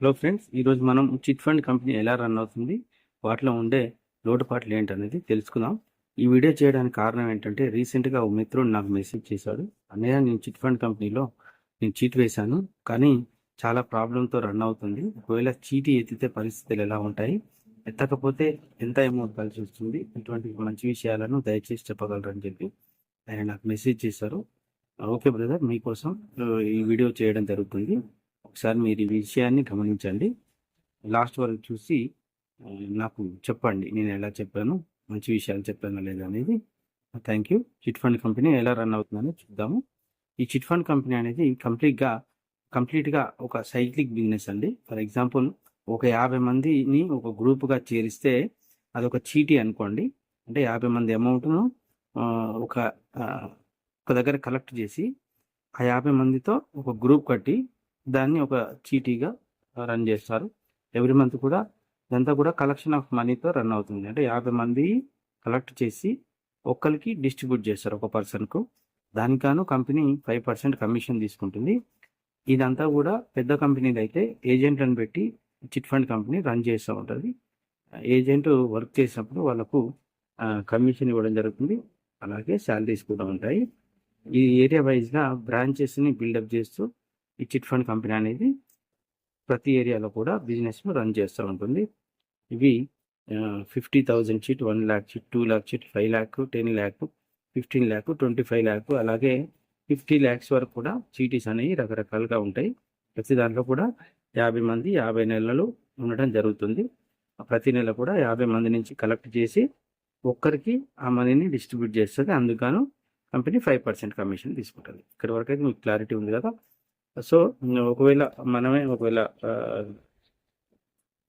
Hello friends ఈరోజు మనం chit fund company ఎలా రన్ అవుతుంది వాటిలో ఉండే లోటుపాట్లు ఏంటనేది తెలుసుకుందాం. ఈ వీడియో చేయడానికి కారణం ఏంటంటే రీసెంట్గా ఒక మిత్రుడు నాకు మెసేజ్ చేశాడు. అన్నయ్య నేను చిట్ ఫండ్ కంపెనీలో నేను చీట్ వేశాను కానీ చాలా ప్రాబ్లంతో రన్ అవుతుంది. ఒకవేళ చీటీ ఎత్తితే పరిస్థితులు ఎలా ఉంటాయి? ఎత్తకపోతే ఎంత అమౌంట్ కలిసి వస్తుంది? ఇటువంటి మంచి విషయాలను దయచేసి చెప్పగలరని చెప్పి ఆయన నాకు మెసేజ్ చేశారు. ఓకే బ్రదర్ మీకోసం ఈ వీడియో చేయడం జరుగుతుంది. ఒకసారి మీరు ఈ విషయాన్ని గమనించండి. లాస్ట్ వరకు చూసి నాకు చెప్పండి. నేను ఎలా చెప్పాను? మంచి విషయాలు చెప్పాను లేదా అనేది. Thank you. Chit fund company ఎలా రన్ అవుతుందని చూద్దాము. ఈ చిట్ ఫండ్ కంపెనీ అనేది కంప్లీట్గా కంప్లీట్గా ఒక సైక్లిక్ బిజినెస్ అండి. ఫర్ ఎగ్జాంపుల్ ఒక యాభై మందిని ఒక గ్రూప్గా చేరిస్తే అదొక చీటీ అనుకోండి. అంటే యాభై మంది అమౌంట్ను ఒక ఒక దగ్గర కలెక్ట్ చేసి ఆ యాభై మందితో ఒక గ్రూప్ కట్టి దాన్ని ఒక చీటీగా రన్ చేస్తారు. ఎవ్రీ మంత్ కూడా ఇదంతా కూడా కలెక్షన్ ఆఫ్ మనీతో రన్ అవుతుంది. అంటే యాభై మంది కలెక్ట్ చేసి ఒక్కరికి డిస్ట్రిబ్యూట్ చేస్తారు ఒక పర్సన్కు. దానికాను కంపెనీ ఫైవ్ పర్సెంట్ కమిషన్ తీసుకుంటుంది. ఇదంతా కూడా పెద్ద కంపెనీలు అయితే ఏజెంట్లను పెట్టి చిట్ ఫండ్ కంపెనీ రన్ చేస్తూ ఉంటుంది. ఏజెంట్ వర్క్ చేసినప్పుడు వాళ్ళకు కమిషన్ ఇవ్వడం జరుగుతుంది. అలాగే శాలరీస్ కూడా ఉంటాయి. ఈ ఏరియా వైజ్గా బ్రాంచెస్ని బిల్డప్ చేస్తూ ఈ చిట్ ఫండ్ కంపెనీ అనేది ప్రతి ఏరియాలో కూడా బిజినెస్ను రన్ చేస్తూ ఉంటుంది. ఇవి fifty thousand chit one lakh chit two lakh chit five lakh ten lakh fifteen lakh twenty five lakh అలాగే ఫిఫ్టీ ల్యాక్స్ వరకు కూడా చీటీస్ అనేవి రకరకాలుగా ఉంటాయి. ప్రతి దాంట్లో కూడా యాభై మంది యాభై నెలలు ఉండడం జరుగుతుంది. ప్రతి నెల కూడా యాభై మంది నుంచి కలెక్ట్ చేసి ఒక్కరికి ఆ మనీని డిస్ట్రిబ్యూట్ చేస్తుంది. అందుకను కంపెనీ ఫైవ్ పర్సెంట్ కమిషన్ తీసుకుంటుంది. ఇక్కడ వరకు అయితే మీకు క్లారిటీ ఉంది కదా. సో ఒకవేళ మనమే ఒకవేళ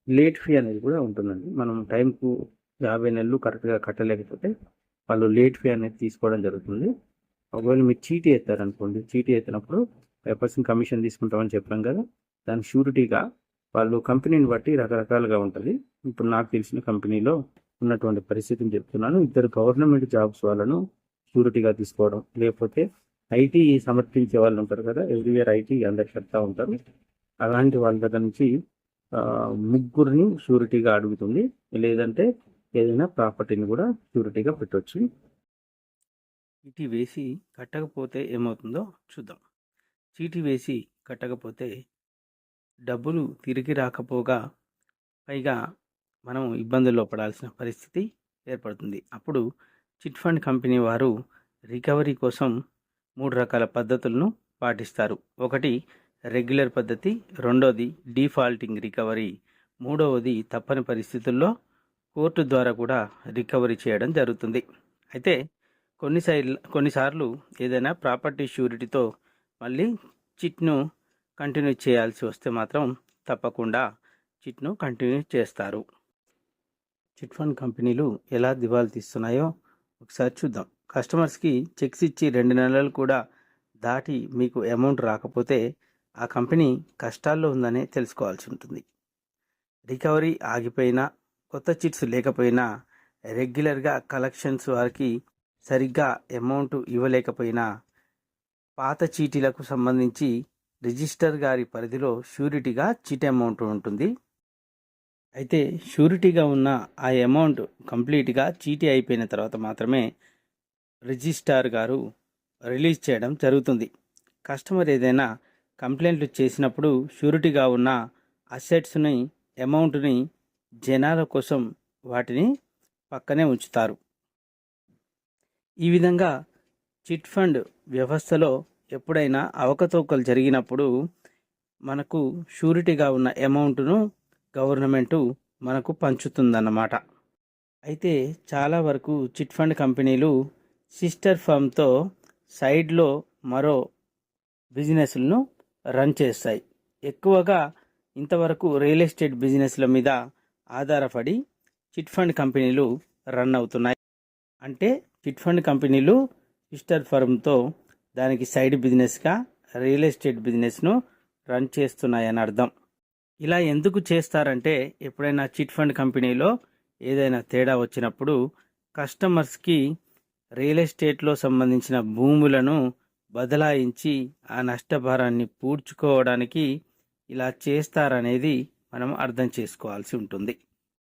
లేట్ ఫీ అనేది కూడా ఉంటుందండి. మనం టైంకు యాభై నెలలు కరెక్ట్గా కట్టలేకపోతే వాళ్ళు లేట్ ఫీ అనేది తీసుకోవడం జరుగుతుంది. ఒకవేళ మీరు చీటీ ఎత్తారనుకోండి చీటీ ఎత్తినప్పుడు ఫైవ్ పర్సెంట్ కమిషన్ తీసుకుంటామని చెప్పాం కదా దాని షూరిటీగా వాళ్ళు కంపెనీని బట్టి రకరకాలుగా ఉంటుంది. ఇప్పుడు నాకు తెలిసిన కంపెనీలో ఉన్నటువంటి పరిస్థితిని చెప్తున్నాను. ఇద్దరు గవర్నమెంట్ జాబ్స్ వాళ్ళను షూరిటీగా తీసుకోవడం లేకపోతే ఐటీ సమర్పించే వాళ్ళు ఉంటారు కదా ఎవ్రీవేర్ ఐటీ అందరు చెప్తా ఉంటారు. అలాంటి వాళ్ళ దగ్గర నుంచి ముగ్గురిని షూరిటీగా అడుగుతుంది. లేదంటే ఏదైనా ప్రాపర్టీని కూడా షూరిటీగా పెట్టవచ్చు చీటీ వేసి కట్టకపోతే ఏమవుతుందో చూద్దాం. చీటీ వేసి కట్టకపోతే డబ్బులు తిరిగి రాకపోగా పైగా మనం ఇబ్బందుల్లో పడాల్సిన పరిస్థితి ఏర్పడుతుంది. అప్పుడు చిట్ ఫండ్ కంపెనీ వారు రికవరీ కోసం మూడు రకాల పద్ధతులను పాటిస్తారు. ఒకటి రెగ్యులర్ పద్ధతి. రెండోది డిఫాల్టింగ్ రికవరీ. మూడవది తప్పని పరిస్థితుల్లో కోర్టు ద్వారా కూడా రికవరీ చేయడం జరుగుతుంది. అయితే కొన్నిసార్లు కొన్నిసార్లు ఏదైనా ప్రాపర్టీ షూరిటీతో మళ్ళీ చిట్ను కంటిన్యూ చేయాల్సి వస్తే మాత్రం తప్పకుండా చిట్ను కంటిన్యూ చేస్తారు. చిట్ ఫండ్ కంపెనీలు ఎలా దివాలు తీస్తున్నాయో ఒకసారి చూద్దాం. కస్టమర్స్కి చెక్స్ ఇచ్చి రెండు నెలలు కూడా దాటి మీకు అమౌంట్ రాకపోతే ఆ కంపెనీ కష్టాల్లో ఉందని తెలుసుకోవాల్సి ఉంటుంది. రికవరీ ఆగిపోయినా కొత్త చిట్స్ లేకపోయినా రెగ్యులర్గా కలెక్షన్స్ వారికి సరిగ్గా అమౌంట్ ఇవ్వలేకపోయినా పాత చీటీలకు సంబంధించి రిజిస్టర్ గారి పరిధిలో షూరిటీగా చీటీ అమౌంట్ ఉంటుంది. అయితే షూరిటీగా ఉన్న ఆ అమౌంట్ కంప్లీట్గా చీటీ అయిపోయిన తర్వాత మాత్రమే రిజిస్ట్రార్ గారు రిలీజ్ చేయడం జరుగుతుంది. కస్టమర్ ఏదైనా కంప్లైంట్లు చేసినప్పుడు షూరిటీగా ఉన్న అసెట్స్ని అమౌంట్ని జనాల కోసం వాటిని పక్కనే ఉంచుతారు. ఈ విధంగా చిట్ ఫండ్ వ్యవస్థలో ఎప్పుడైనా అవకతవకలు జరిగినప్పుడు మనకు షూరిటీగా ఉన్న అమౌంట్ను గవర్నమెంటు మనకు పంచుతుందన్నమాట. అయితే చాలా వరకు చిట్ ఫండ్ కంపెనీలు సిస్టర్ ఫర్మ్తో సైడ్లో మరో బిజినెస్లను రన్ చేస్తాయి. ఎక్కువగా ఇంతవరకు రియల్ ఎస్టేట్ బిజినెస్ల మీద ఆధారపడి చిట్ ఫండ్ కంపెనీలు రన్ అవుతున్నాయి. అంటే చిట్ ఫండ్ కంపెనీలు సిస్టర్ ఫర్మ్తో దానికి సైడ్ బిజినెస్గా రియల్ ఎస్టేట్ బిజినెస్ను రన్ చేస్తున్నాయని అర్థం. ఇలా ఎందుకు చేస్తారంటే ఎప్పుడైనా చిట్ ఫండ్ కంపెనీలో ఏదైనా తేడా వచ్చినప్పుడు కస్టమర్స్కి రియల్ ఎస్టేట్లో సంబంధించిన భూములను బదలాయించి ఆ నష్టభారాన్ని పూడ్చుకోవడానికి ఇలా చేస్తారనేది మనం అర్థం చేసుకోవాల్సి ఉంటుంది.